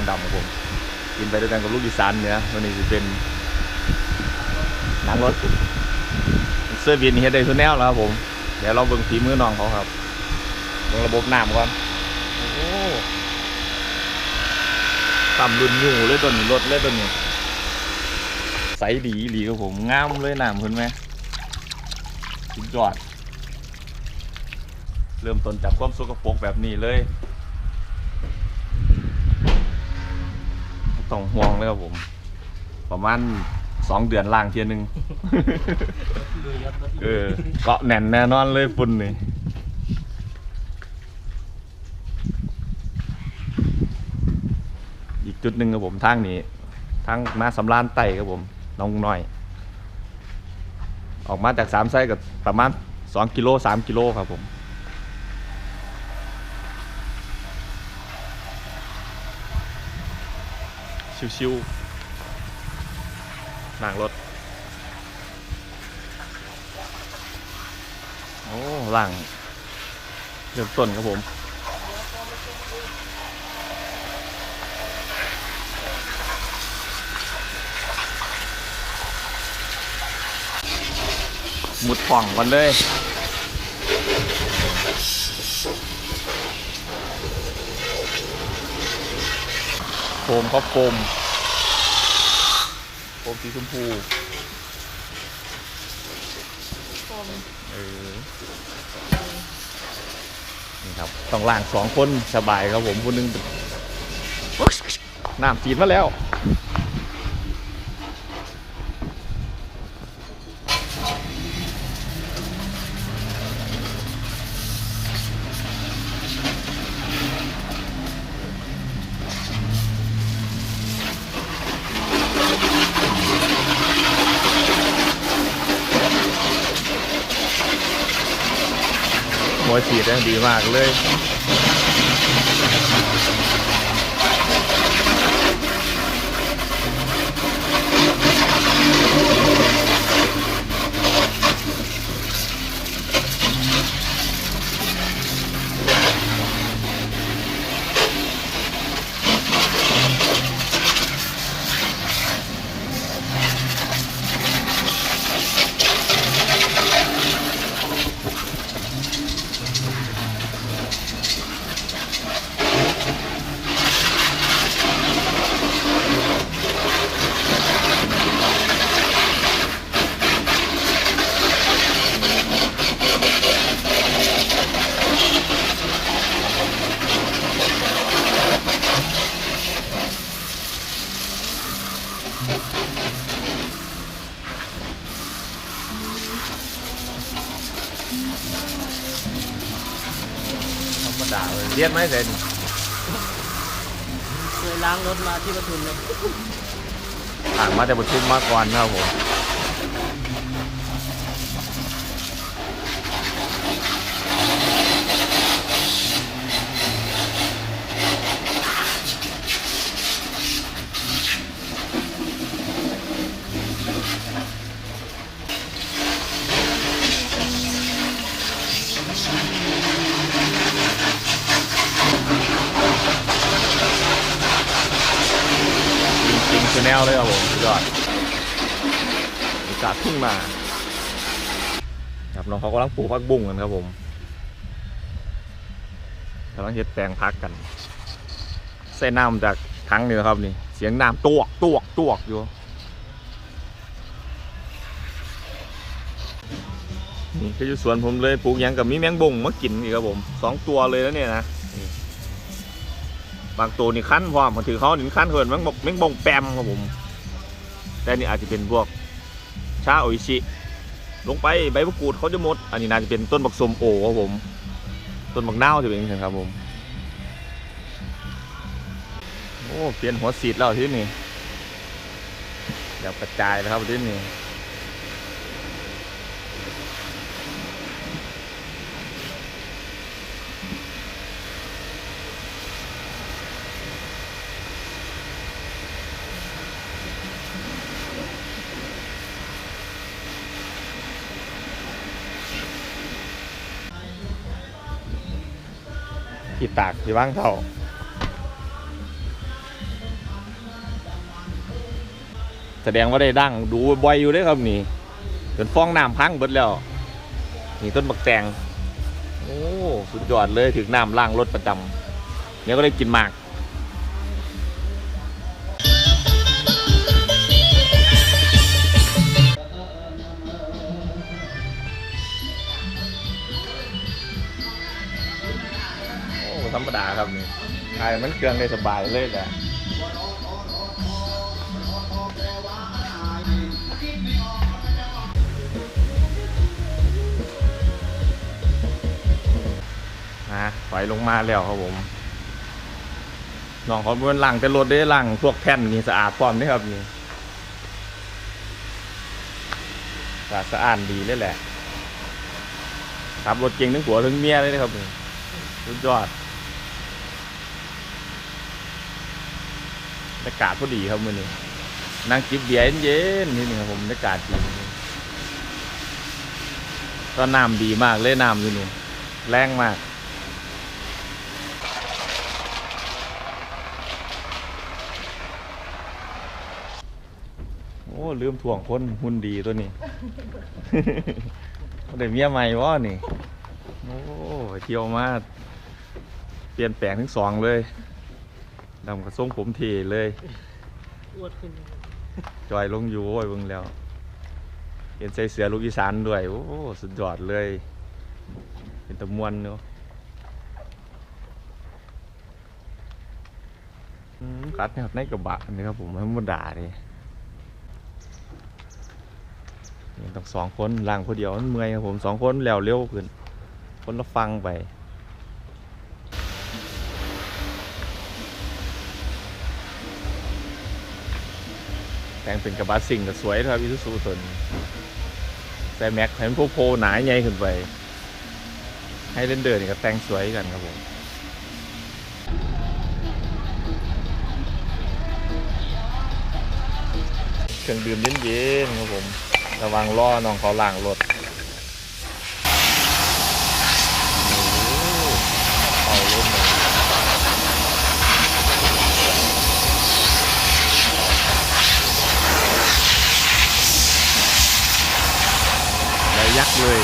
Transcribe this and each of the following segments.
องดำครับผม กินไปด้วยกันกับลูกอีสานเนี่ยวันนี้จะเป็นนังรถเสื้อบินเฮ็ดได้ทุกแนวแล้วครับผม เดี๋ยวเราเบิ่งฝีมือน้องเขาครับเบิ่งระบบน้ำก่อนโอ้ต่ำรุ่นอยู่เลยตัวนี้รถเลยตัวนี้ใสดีอีหลีครับผมงามเลยน้ำเห็นไหมสุดยอด เริ่มต้นจากความสกปรกแบบนี้เลย ต้องห่วงเลยครับผม ประมาณสองเดือนล่างเทียหนึงลุยครับรถเออเกาะแน่นแน่นอนเลยฝุ่นนี่อีกจุดหนึ่งครับผมทางนี้ทางมาสำรานไต่ครับผมน้องน้อย ออกมาจากสามไส้กับประมาณสองกิโลสามกิโลครับผม ชิวๆนั่งรถ โอ้หลังเริ่มต้นครับผมมุดป่องกันเลยโฟมครับโฟม มสีชมพูเออนี่ครับต้องล่างสองคนสบายครับผมคนหนึงเป็นน้ำจีนมาแล้ว หัวฉีดได้ดีมากเลย รียนไหมเซนเคยล้างรถมาที่ปทุมเลยห่างมาแต่ประชุมมาก่อนนะครับผม จริงๆคือแนวเลยครับผมสุดยอดโอกาสพุ่งมา ครับน้องเขากำลังปลูกพักบุ้งกันครับผมกำลังเฮ็ดแปลงพักกันใส่น้ำจากถังนี่นะครับนี่ เสียงน้ำตวกตวกตวกอยู่นี่คืออยู่สวนผมเลยปลูกยังกับมีแมงบงมากินอีกครับผมสองตัวเลยแล้วเนี่ยนะบางตัวนี่คั้นพร้อมมาถือเขาถึงคั้นเหินแมงบงแมงบงแปมครับผม แต่นี่อาจจะเป็นพวกชาโออิชิ ลงไปใบมะกรูดเขาจะหมด อันนี้น่าจะเป็นต้นบักสมโอครับผม ต้นบักเนาจะเป็นยังไงครับผม โอ้ เปลี่ยนหัวสีดแล้วที่นี่เดี๋ยวกระจายแล้วครับที่นี่ อีตากที่บ้างเท่าแสดงว่าได้ดังดูบ่อยอยู่เลยครับนี่จนฟองน้ำพังเบิดแล้ว นี่ต้นบักแตงโอ้สุดยอดเลยถึงน้ำล่างรถประจำเนี่ยก็ได้กินหมาก ดาครับนี่ใช่มันเครื่องได้สบายเลยแหละนะไหวลงมาแล้วครับผมน้องเขาเป็นหลังแต่รถได้หลังพวกแผ่นนี่สะอาดพร้อมนี่ครับนี่สะอาดสะอาดดีเลยแหละขับรถเก่งทั้งผัวทั้งเมียเลยนะครับนี่สุดยอด บรรยากาศพอดีครับมือนี้นั่งจิบเบียร์เย็นๆนี่นี่ครับผมบรรยากาศดีก็น้ำดีมากเลยน้ำอยู่นี่แรงมากโอ้ลืมถ่วงคนหุ่นดีตัวนี้ เดี๋ยวเมียใหม่วะนี่ โอ้เที่ยวมา เปลี่ยนแปลงทั้งสองเลย ดำกระทรงผมเทเลยอ้วนขึ้นจอยลงอยู่โอ้ยเบิ่งแล้ว เห็นใส่เสือลูกอีสานด้วย โอ้สุดยอดเลย เป็นตะมวนเนาะอืมกัดนะครับในกระบะนี่ครับผมธรรมดาเลยนี่ต้องสองคนล่างคนเดียวมันเมื่อยครับผมสองคนแล้วเร็วขึ้น คนละฟังไป แต่งเป็นกระบะสิ่งก็สวยนะครับอิซูซูตัวนี้ใส่แม็กให้มันโพๆหนาใหญ่ขึ้นไป ให้เล่นเดินนี่ก็แต่งสวยกันครับผมเครื่องดื่มเย็นๆครับผม ระวังล้อน้องเขาล่างรถ โอ้โหเอารุ่นเลย ใหญ่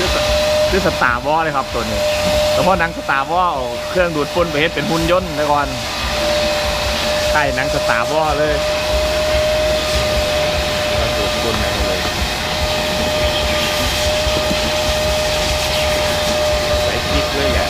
ยักษ์เลย ชื่อชื่อ สตาร์วอลเลยครับตัวนี้แล้วพอหนังสตาร์วอลเครื่องดูดฝุ่นไปเฮ็ดเป็นหุ่นยนต์ไปก่อนใช่หนังสตาร์วอลเลยแล้วดูดฝุ่นไปเลยใส่กิ๊กเลยแหละ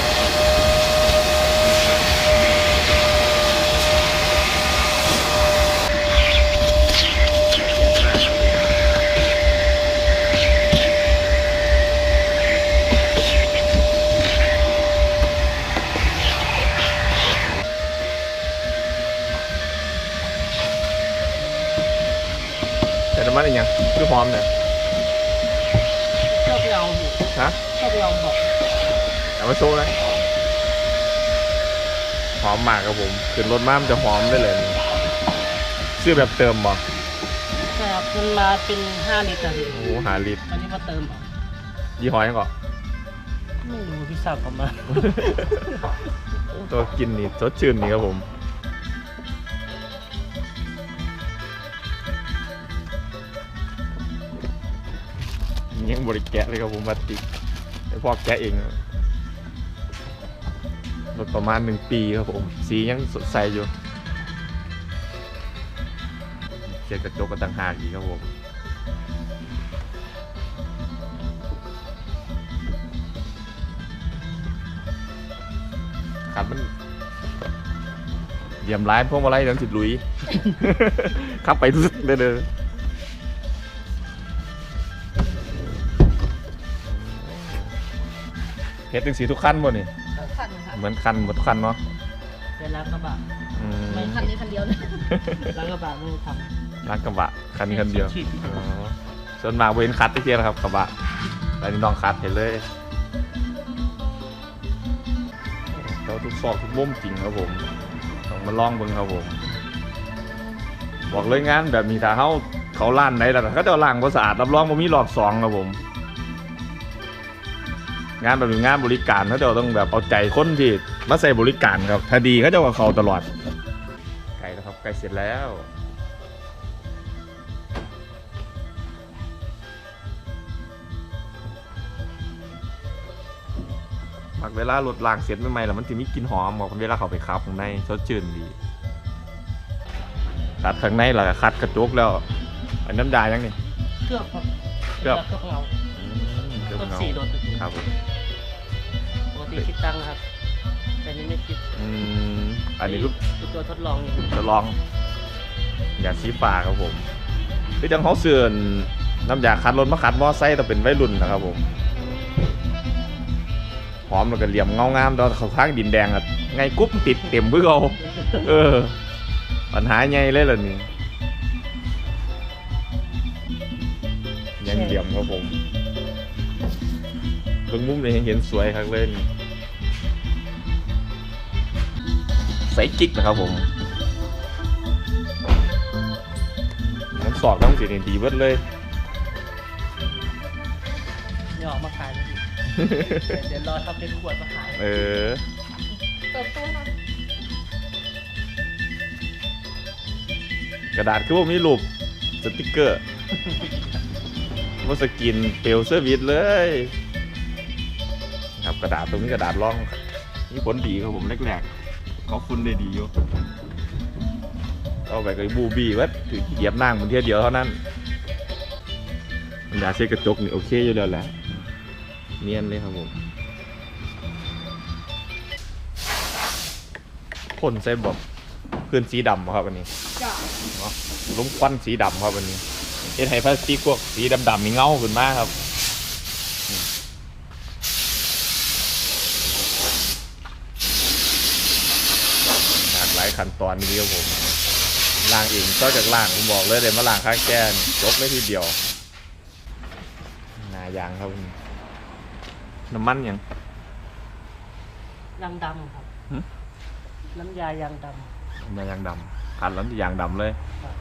แต่ น้ำมันอีกยังคือหอมเนี่ยชอบไปเอาหูฮะชอบไปเอาบอกเอามาโชว์เลยหอมมากครับผมขึ้นรถมามันจะหอมได้เลยนี่ชื่อแบบเติมบ่ใช่ครับมันมาเป็นห้าลิตรอะพี่โอ้โหหาลิตรอันนี้มาเติมเอายี่ห้อยังก่อนไม่รู้พี่ทราบผมมา ตัวกินนี่สดชื่นนี่ครับผม ยังบริแกะเลยครับผมมาติกไอพ่อแกะเองรถประมาณหนึ่งปีครับผม สียังสดใสอยู่เกียร์กระจกกันต่างหากอีกครับผมครับมันเยี่ยมร้ายพวกมาไล่เดินสิหลุยขับไปทุกเด้อ เด้อเฮ็ดถึงสีทุกคันบ่นี่คันค่ะเหมือนคันหมดทุกคันเนาะเป็นร้านกระบะอืมไม่คันนี้คันเดียวเลยร้านกระบะไม่ได้ทร้านกระบะคันนี้คันเดียวฉีดอ๋อส่วนมากเว้นคัดที่เทียนะครับกระบะแต่นี่น้องคัดเห็นเลยเราทุกซอกทุกมุมจริงครับผมต้องมาลองเบิ่งครับผม บอกเลยงานแบบนี้ถ้าเขาเขาล้านไหนแล้วก็จะล้างบ่สะอาดรับรองว่ามีรอบสองครับผม งานแบบนี้งานบริการเขาจะต้องแบบเอาใจคนที่มาใส่บริการครับถ้าดีเขาจะว่าเขาตลอดไก่แล้วครับไก่เสร็จแล้วมักเวลารถล้างเสร็จใหม่ๆแล้วมันจะมีกลิ่นหอมบอกเวลาเขาไปคับข้างในสดชื่นดีคัดข้างในแล้วก็คัดกระจกแล้วอันน้ำดายังนี่เครื่องครับเคลือบเครื่องเงาอืมเคลือบต้นเงาสีโดนครับผมปก ติคิดตังค์ครับ แต่นี่ไม่คิดอืมอันนี้ก็คือตัวทดลองอยู่จะลอง อย่าชี้ฟ้าครับผมคือจังเขาเสื่อนน้ำยาคัดรถมาคัดมอไซค์แต่เป็นวัยรุ่นนะครับผมหอมแล้วก็เหลี่ยมเงางามตอนเขาข้างดินแดงอะไงกุ๊บติดเต็มเพื่อเขาเออ ปัญหาใหญ่เลยล่ะนี่ยังเหลี่ยมครับผมเบิ่งมุมเลยเห็นสวยครับเลยนี่ ใส่กิ๊กนะครับผมน้ำสอกน้ำสีนี่ดีเบิดเลยเดี๋ยวออกมาขายแล้วพี่เดี๋ยวรอทำเป็นขวดมาขายเออเติบโตหน่อยกระดาษคือว่ามีรูปสติกเกอร์ว่าสกินเปลวเซอร์วิสเลย ครับกระดาษตรงนี้กระดาษร่องนี่ผลดีครับผมแรกๆ เขาคุณได้ดีอยู่เอาไปกับบูบี้วัดถือเหยียบนั่งมันเทียเดียวเท่านั้นมันยาเช็ดกระจกนี่โอเคอยู่แล้วแหละเนียนเลยครับผมพ่นใส่แบบพื้นสีดำครับอันนี้จ้ะลุ้มควันสีดำครับวันนี้เอ็นไฮพลาสติกพวกสีดำๆมีเงาขึ้นมากครับอืมหลากหลาย ขั้นตอนนี้ครับผมล่างเองก็จากล่างผมบอกเลยเลยมาล่างข้างแก้นจบไม่ทีเดียวหนายางครับผมน้ำมันหยังยางดำครับหึน้ำยายางดน้ำยางดำขัดแล้วจะยางดำเลยครับ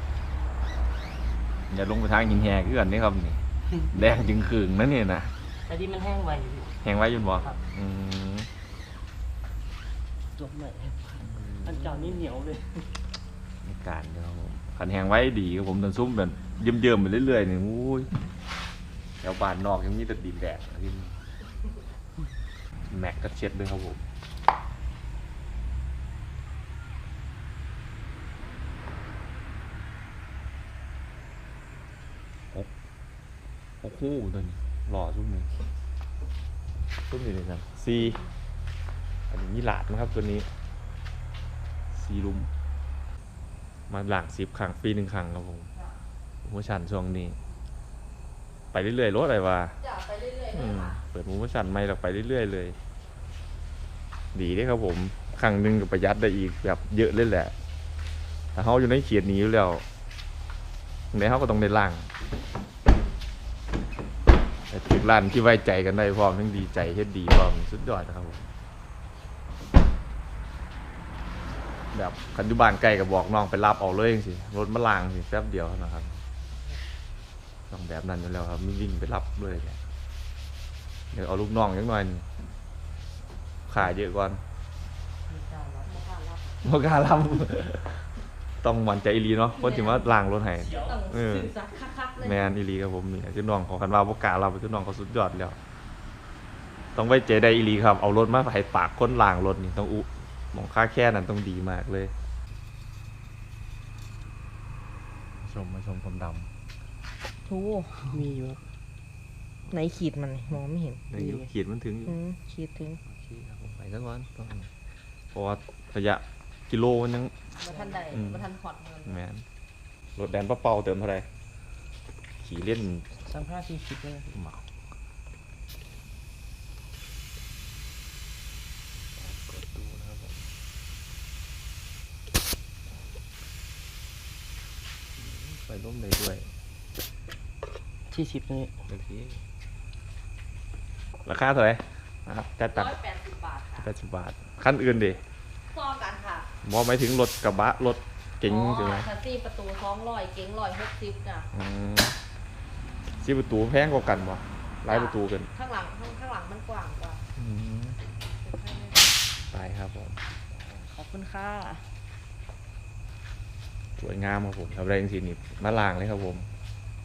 อย่าลงไปทางหินแหกเกือนนี่ครับนี่ำแดงจึงขึงนั่นนี่นะแต่ที่มันแห้งไวอยู่พี่แหงไว้อยุ่นบ่ครับอืมจบเลย อันเก่านี่เหนียวเลยในการเดียวครับผมขันแหงไว้ดีครับผมจนซุ่มแบบเยิ่มๆไปเรื่อยๆนี่อุ้ยแถวบ้านนอกยังมีแต่ดินแดดที่นี่แม็กก็เช็ดด้วยครับผมโอ้โหตัวนี้หล่อซุ่มนี่ซุ่มนี่เลยนะซีอันนี้หลาดนะครับตัวนี้ ซีรุม มาหลังสิบครั้งปีหนึ่งครั้งครับผมมูชันช่วงนี้ ไปเรื่อยๆรถอะไรวะจ้ะไปเรื่อยๆอืเลยมค่ะเปิดมูชันไม่หรอกไปเรื่อยๆเลย ดีเด้ครับผมครั้งหนึ่งก็ประหยัดได้อีกแบบเยอะเลยแหละแต่เขาอยู่ในเขียดนี้อยู่แล้วในเขาก็ต้องได้ล่างแต่ถึงร้านที่ไว้ใจกันได้พร้อมทั้งดีใจเฮ็ดดีพร้อมสุดยอดนะครับผม แบบคันอยุบานใกล้กับบอกน้องไปรับเอาเลยจังสิรถมาลางสิแป๊บเดียวเท่านะครับต้องแบบนั้นอยู่แล้วครับไม่วิ่งไปรับเลยเนี่ยเดี๋ยวเอาลูกน้องยังหน่อยขายเยอะก่อนไม่กล้ารับบ่กล้ารับบ่กล้ารับ ต้องหวั่นใจอีหลีเนาะคนที่ว่าล่างรถให้ต้องเออสื่อสารคักๆเลยแมนอีหลีครับผมนี่คือน้องของคันว่าบ่กล้ารับคือน้องเขาสุดยอดแล้ว ต้องไว้ใจได้อีหลีครับ เอารถมาให้ปากคนล่างรถนี่ต้องอุห มองค่าแค่นั้นต้องดีมากเลย ชมมาชมความดำโอ้มีอยู่ครับไหนขีดมันมองไม่เห็นในยุคขีดมันถึงอยู่อืมขีดถึงโอเคครับผมไปสักวันต้องเพราะว่าระยะกิโลมันยัง มาทันใดอืม มาทันพอดเงินแมนรถแดนป้าเป่าเติมเท่าไหร่ขี่เล่นสามห้าสี่สิบเลยเหมาเปิดดูนะครับผมไฟร่ มเลยด้วยที่สิบนี่โอเคราคาเท่าไหร่นะครับจัดตัดร้อยแปดสิบบาทค่ะแปดสิบบาทขั้นอื่นดิซ้อมกันค่ะมองไปถึงรถกระบะรถเก๋งอ๋อใช่ไหมแท็กซี่ประตูท้องลอยเก๋งลอยหกสิบจ้ะอืมซีประตูแพงกว่ากันวะหลายประตูกันข้างหลังข้างข้างหลังมันกว้างกว่าอืมไปครับผม ขอบคุณค่ะ สวยงามครับผมทำได้จริงๆนี่มาล่างเลยครับผม